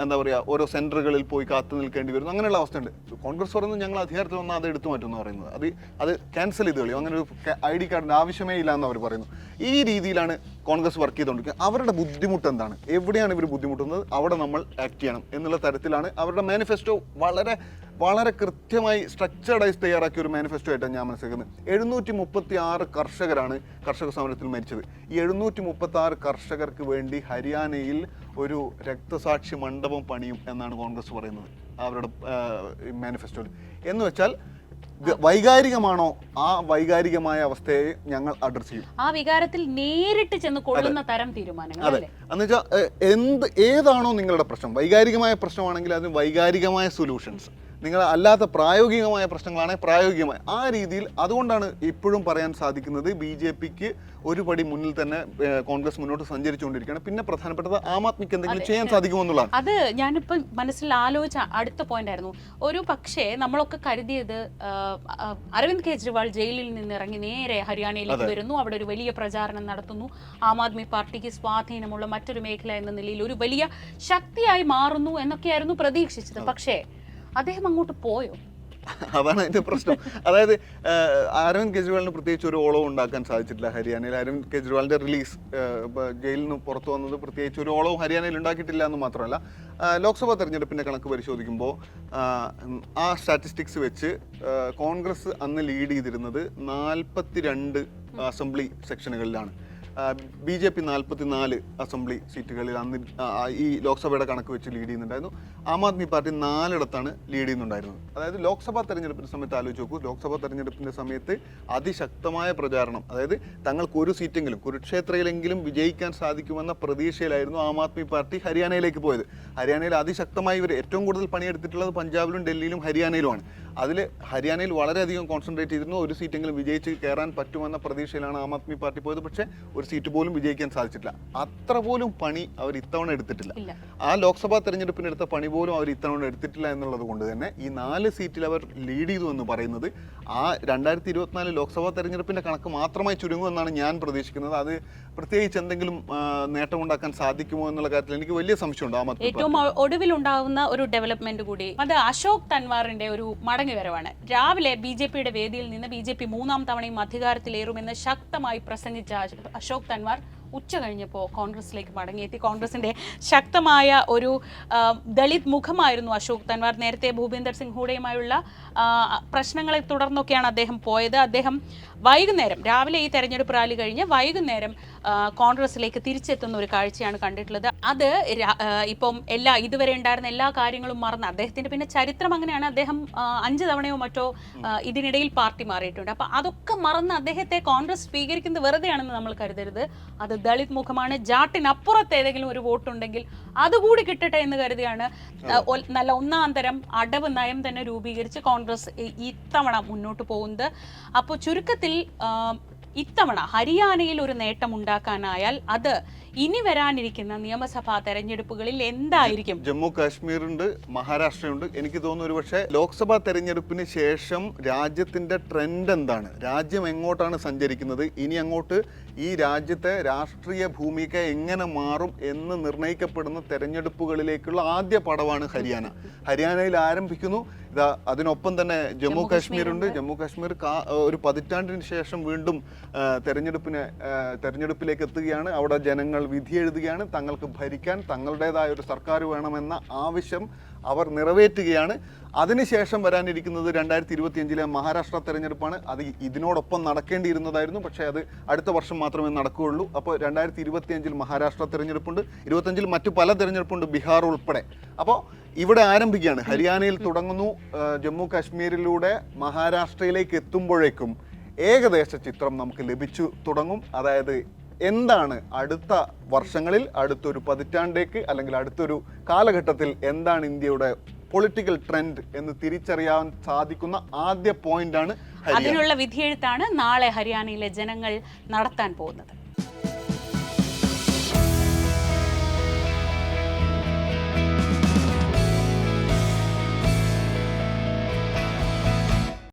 എന്താ പറയുക ഓരോ സെന്ററുകളിൽ പോയി കാത്തു നിൽക്കേണ്ടി വരുന്നു. അങ്ങനെയുള്ള അവസ്ഥയുണ്ട്. കോൺഗ്രസ് പറയുന്നത് ഞങ്ങൾ അധികാരത്തിൽ വന്നാൽ അത് എടുത്തു മാറ്റുമെന്ന് പറയുന്നത്. അത് അത് ക്യാൻസൽ ചെയ്ത് കളിയും. അങ്ങനെ ഒരു ഐ ഡി കാർഡിന്റെ ആവശ്യമേ ഇല്ല എന്ന് അവർ പറയുന്നു. ഈ രീതിയിലാണ് കോൺഗ്രസ് വർക്ക് ചെയ്തുകൊണ്ടിരിക്കുന്നത്. അവരുടെ ബുദ്ധിമുട്ട് എന്താണ്? എവിടെയാണ് ഇവർ ബുദ്ധിമുട്ടുന്നത്? അവിടെ നമ്മൾ ആക്ട് ചെയ്യണം എന്നുള്ള തരത്തിലാണ് അവരുടെ മാനിഫെസ്റ്റോ വളരെ വളരെ കൃത്യമായി സ്ട്രക്ചർഡൈസ് തയ്യാറാക്കിയ ഒരു മാനിഫെസ്റ്റോ ആയിട്ടാണ് ഞാൻ മനസ്സിലാക്കുന്നത്. എഴുന്നൂറ്റി മുപ്പത്തി ആറ് കർഷകരാണ് കർഷക സമരത്തിൽ മരിച്ചത്. ഈ എഴുന്നൂറ്റി മുപ്പത്തി ആറ് കർഷകർക്ക് വേണ്ടി ഹരിയാനയിൽ ഒരു രക്തസാക്ഷി മണ്ഡപം പണിയും എന്നാണ് കോൺഗ്രസ് പറയുന്നത്. അവരുടെ മാനിഫെസ്റ്റോയിൽ എന്ന് വെച്ചാൽ വൈകാരികമാണോ ആ വൈകാരികമായ അവസ്ഥയെ ഞങ്ങൾ അഡ്രസ് ചെയ്യും? ആ വികാരത്തിൽ നേരിട്ട് ചെന്ന് കൊള്ളുന്ന തരം തീരുമാനങ്ങൾ അതെ. അല്ലേ എന്ന് വെച്ചാൽ എന്ത് ഏതാണോ നിങ്ങളുടെ പ്രശ്നം? വൈകാരികമായ പ്രശ്നമാണെങ്കിൽ അതിന് വൈകാരികമായ സൊല്യൂഷൻസ് നിങ്ങൾ അല്ലാത്ത പ്രായോഗികമായ പ്രശ്നങ്ങളാണെങ്കിൽ പ്രായോഗികമായ. ആ രീതിയിൽ അതുകൊണ്ടാണ് ഇപ്പോഴും പറയാൻ സാധിക്കുന്നത് ബി ജെ പിക്ക് ഒരു പടി മുന്നിൽ തന്നെ കോൺഗ്രസ് മുന്നോട്ട് സഞ്ചരിച്ചുകൊണ്ടിരിക്കുകയാണ്. പിന്നെ പ്രധാനപ്പെട്ടത് ആം ആദ്മിക്ക് എന്തെങ്കിലും ചെയ്യാൻ സാധിക്കുമെന്നുള്ളതാണ് അത് ഞാനിപ്പം മനസ്സിൽ ആലോചിച്ച അടുത്ത പോയിന്റ് ആയിരുന്നു ഒരു പക്ഷേ നമ്മളൊക്കെ കരുതിയത് അരവിന്ദ് കെജ്രിവാൾ ജയിലിൽ നിന്ന് ഇറങ്ങി നേരെ ഹരിയാനയിലേക്ക് വരുന്നു. അവിടെ ഒരു വലിയ പ്രചാരണം നടത്തുന്നു. ആം ആദ്മി പാർട്ടിക്ക് സ്വാധീനമുള്ള മറ്റൊരു മേഖല എന്ന നിലയിൽ ഒരു വലിയ ശക്തിയായി മാറുന്നു എന്നൊക്കെയായിരുന്നു പ്രതീക്ഷിച്ചത്. പക്ഷേ അദ്ദേഹം അങ്ങോട്ട് പോയോ? അതാണ് അതിന്റെ പ്രശ്നം. അതായത് അരവിന്ദ് കെജ്രിവാളിന് പ്രത്യേകിച്ച് ഒരു ഓളവും ഉണ്ടാക്കാൻ സാധിച്ചിട്ടില്ല ഹരിയാനയിൽ. അരവിന്ദ് കെജ്രിവാളിന്റെ റിലീസ് ജയിലിൽ നിന്ന് പുറത്തു വന്നത് പ്രത്യേകിച്ച് ഒരു ഓളവും ഹരിയാനയിൽ ഉണ്ടാക്കിയിട്ടില്ല എന്ന് മാത്രമല്ല ലോക്സഭാ തെരഞ്ഞെടുപ്പിന്റെ കണക്ക് പരിശോധിക്കുമ്പോൾ ആ, സ്റ്റാറ്റിസ്റ്റിക്സ് വെച്ച് കോൺഗ്രസ് അന്ന് ലീഡ് ചെയ്തിരുന്നത് നാൽപ്പത്തിരണ്ട് അസംബ്ലി സെക്ഷനുകളിലാണ്. ബി ജെ പി നാൽപ്പത്തി നാല് അസംബ്ലി സീറ്റുകളിൽ അന്ന് ഈ ലോക്സഭയുടെ കണക്ക് വെച്ച് ലീഡ് ചെയ്യുന്നുണ്ടായിരുന്നു. ആം ആദ്മി പാർട്ടി നാലിടത്താണ് ലീഡ് ചെയ്യുന്നുണ്ടായിരുന്നത്. അതായത് ലോക്സഭാ തെരഞ്ഞെടുപ്പിന്റെ സമയത്ത് ആലോചിച്ച് നോക്കൂ ലോക്സഭാ തെരഞ്ഞെടുപ്പിന്റെ സമയത്ത് അതിശക്തമായ പ്രചാരണം അതായത് തങ്ങൾക്ക് ഒരു സീറ്റെങ്കിലും കുരുക്ഷേത്രയിലെങ്കിലും വിജയിക്കാൻ സാധിക്കുമെന്ന പ്രതീക്ഷയിലായിരുന്നു ആം ആദ്മി പാർട്ടി ഹരിയാനയിലേക്ക് പോയത്. ഹരിയാനയിൽ അതിശക്തമായി ഇവർ ഏറ്റവും കൂടുതൽ പണിയെടുത്തിട്ടുള്ളത് പഞ്ചാബിലും ഡൽഹിയിലും ഹരിയാനയിലുമാണ്. അതിൽ ഹരിയാനയിൽ വളരെയധികം കോൺസെൻട്രേറ്റ് ചെയ്തിരുന്നു ഒരു സീറ്റെങ്കിലും വിജയിച്ച് കയറാൻ പറ്റുമെന്ന പ്രതീക്ഷയിലാണ് ആം ആദ്മി പാർട്ടി പോയത്. പക്ഷേ ഒരു സീറ്റ് പോലും വിജയിക്കാൻ സാധിച്ചിട്ടില്ല. അത്ര പോലും പണി അവർ ഇത്തവണ എടുത്തിട്ടില്ല. ആ ലോക്സഭാ തെരഞ്ഞെടുപ്പിന് എടുത്ത പണി പോലും അവർ ഇത്തവണ എടുത്തിട്ടില്ല എന്നുള്ളത് കൊണ്ട് തന്നെ ഈ നാല് സീറ്റിൽ അവർ ലീഡ് ചെയ്തു എന്ന് പറയുന്നത് ആ രണ്ടായിരത്തി ഇരുപത്തിനാല് ലോക്സഭാ തെരഞ്ഞെടുപ്പിന്റെ കണക്ക് മാത്രമായി ചുരുങ്ങുമെന്നാണ് ഞാൻ പ്രതീക്ഷിക്കുന്നത്. അത് പ്രത്യേകിച്ച് എന്തെങ്കിലും നേട്ടമുണ്ടാക്കാൻ സാധിക്കുമോ എന്നുള്ള കാര്യത്തിൽ എനിക്ക് വലിയ സംശയമുണ്ട് ഏറ്റവും ഒടുവിൽ ഉണ്ടാകുന്ന ഒരു ഡെവലപ്മെന്റ് കൂടി അത് അശോക് തൻവാറിന്റെ ഒരു മടങ്ങി വരവാണ്. രാവിലെ ബി ജെ പിയുടെ വേദിയിൽ നിന്ന് ബി ജെ പി മൂന്നാം തവണയും അധികാരത്തിലേറുമെന്ന് ശക്തമായി പ്രസംഗിച്ച അശ്- അശോക് തൻവാർ ഉച്ച കഴിഞ്ഞപ്പോൾ കോൺഗ്രസിലേക്ക് മടങ്ങിയെത്തി. കോൺഗ്രസിന്റെ ശക്തമായ ഒരു ദളിത് മുഖമായിരുന്നു അശോക് തൻവാർ. നേരത്തെ ഭൂപീന്ദർ സിംഗ് ഹൂഡയുമായുള്ള പ്രശ്നങ്ങളെ തുടർന്നൊക്കെയാണ് അദ്ദേഹം പോയത്. അദ്ദേഹം വൈകുന്നേരം രാവിലെ ഈ തെരഞ്ഞെടുപ്പ് റാലി കഴിഞ്ഞ് വൈകുന്നേരം കോൺഗ്രസിലേക്ക് തിരിച്ചെത്തുന്ന ഒരു കാഴ്ചയാണ് കണ്ടിട്ടുള്ളത്. അത് ഇപ്പം എല്ലാ ഇതുവരെ ഉണ്ടായിരുന്ന എല്ലാ കാര്യങ്ങളും മറന്ന് അദ്ദേഹത്തിന്റെ പിന്നെ ചരിത്രം അങ്ങനെയാണ്. അദ്ദേഹം അഞ്ച് തവണയോ മറ്റോ ഇതിനിടയിൽ പാർട്ടി മാറിയിട്ടുണ്ട്. അപ്പൊ അതൊക്കെ മറന്ന് അദ്ദേഹത്തെ കോൺഗ്രസ് സ്വീകരിക്കുന്നത് വെറുതെയാണെന്ന് നമ്മൾ കരുതരുത്. അത് ദളിത് മുഖമാണ്. ജാട്ടിനപ്പുറത്ത് ഏതെങ്കിലും ഒരു വോട്ടുണ്ടെങ്കിൽ അതുകൂടി കിട്ടട്ടെ എന്ന് കരുതിയാണ് നല്ല ഒന്നാം തരം അടവ് നയം തന്നെ രൂപീകരിച്ച് കോൺഗ്രസ് ഇത്തവണ മുന്നോട്ട് പോകുന്നത്. അപ്പോൾ ചുരുക്കത്തിൽ ആ, ഇത്തവണ ഹരിയാനയിൽ ഒരു നേട്ടം ഉണ്ടാക്കാനായാൽ അത് ഇനി വരാനിരിക്കുന്ന നിയമസഭാ തെരഞ്ഞെടുപ്പുകളിൽ എന്തായിരിക്കും? ജമ്മു കാശ്മീരുണ്ട് മഹാരാഷ്ട്രയുണ്ട്. എനിക്ക് തോന്നുന്നു ഒരു പക്ഷേ ലോക്സഭാ തെരഞ്ഞെടുപ്പിന് ശേഷം രാജ്യത്തിന്റെ ട്രെൻഡ് എന്താണ്? രാജ്യം എങ്ങോട്ടാണ് സഞ്ചരിക്കുന്നത്? ഇനി അങ്ങോട്ട് ഈ രാജ്യത്തെ രാഷ്ട്രീയ ഭൂമിക എങ്ങനെ മാറും എന്ന് നിർണയിക്കപ്പെടുന്ന തെരഞ്ഞെടുപ്പുകളിലേക്കുള്ള ആദ്യ പടവാണ് ഹരിയാന. ഹരിയാനയിൽ ആരംഭിക്കുന്നു. അതിനൊപ്പം തന്നെ ജമ്മു കാശ്മീരുണ്ട്. ജമ്മു കാശ്മീർ കാ- ഒരു പതിറ്റാണ്ടിന് ശേഷം വീണ്ടും തെരഞ്ഞെടുപ്പിന് തെരഞ്ഞെടുപ്പിലേക്ക് എത്തുകയാണ്. അവിടെ ജനങ്ങൾ വിധി എഴുതുകയാണ്. തങ്ങൾക്ക് ഭരിക്കാൻ തങ്ങളുടേതായ ഒരു സർക്കാർ വേണമെന്ന ആവശ്യം അവർ നിറവേറ്റുകയാണ്. അതിനുശേഷം വരാനിരിക്കുന്നത് രണ്ടായിരത്തി ഇരുപത്തിയഞ്ചിലെ മഹാരാഷ്ട്ര തെരഞ്ഞെടുപ്പാണ്. അത് ഇതിനോടൊപ്പം നടക്കേണ്ടിയിരുന്നതായിരുന്നു. പക്ഷേ അത് അടുത്ത വർഷം മാത്രമേ നടക്കുകയുള്ളൂ. അപ്പോൾ രണ്ടായിരത്തി ഇരുപത്തിയഞ്ചിൽ മഹാരാഷ്ട്ര തെരഞ്ഞെടുപ്പുണ്ട്. ഇരുപത്തഞ്ചിൽ മറ്റു പല തെരഞ്ഞെടുപ്പുണ്ട് ബീഹാർ ഉൾപ്പെടെ. അപ്പോൾ ഇവിടെ ആരംഭിക്കുകയാണ്. ഹരിയാനയിൽ തുടങ്ങുന്നു. ജമ്മു കാശ്മീരിലൂടെ മഹാരാഷ്ട്രയിലേക്ക് എത്തുമ്പോഴേക്കും ഏകദേശ ചിത്രം നമുക്ക് ലഭിച്ചു തുടങ്ങും. അതായത് എന്താണ് അടുത്ത വർഷങ്ങളിൽ അടുത്തൊരു പതിറ്റാണ്ടേക്ക് അല്ലെങ്കിൽ അടുത്തൊരു കാലഘട്ടത്തിൽ എന്താണ് ഇന്ത്യയുടെ പൊളിറ്റിക്കൽ ട്രെൻഡ് എന്ന് തിരിച്ചറിയാൻ സാധിക്കുന്ന ആദ്യ പോയിന്റാണ് അതിനുള്ള വിധിയെഴുത്താണ് നാളെ ഹരിയാനയിലെ ജനങ്ങൾ നടത്താൻ പോകുന്നത്.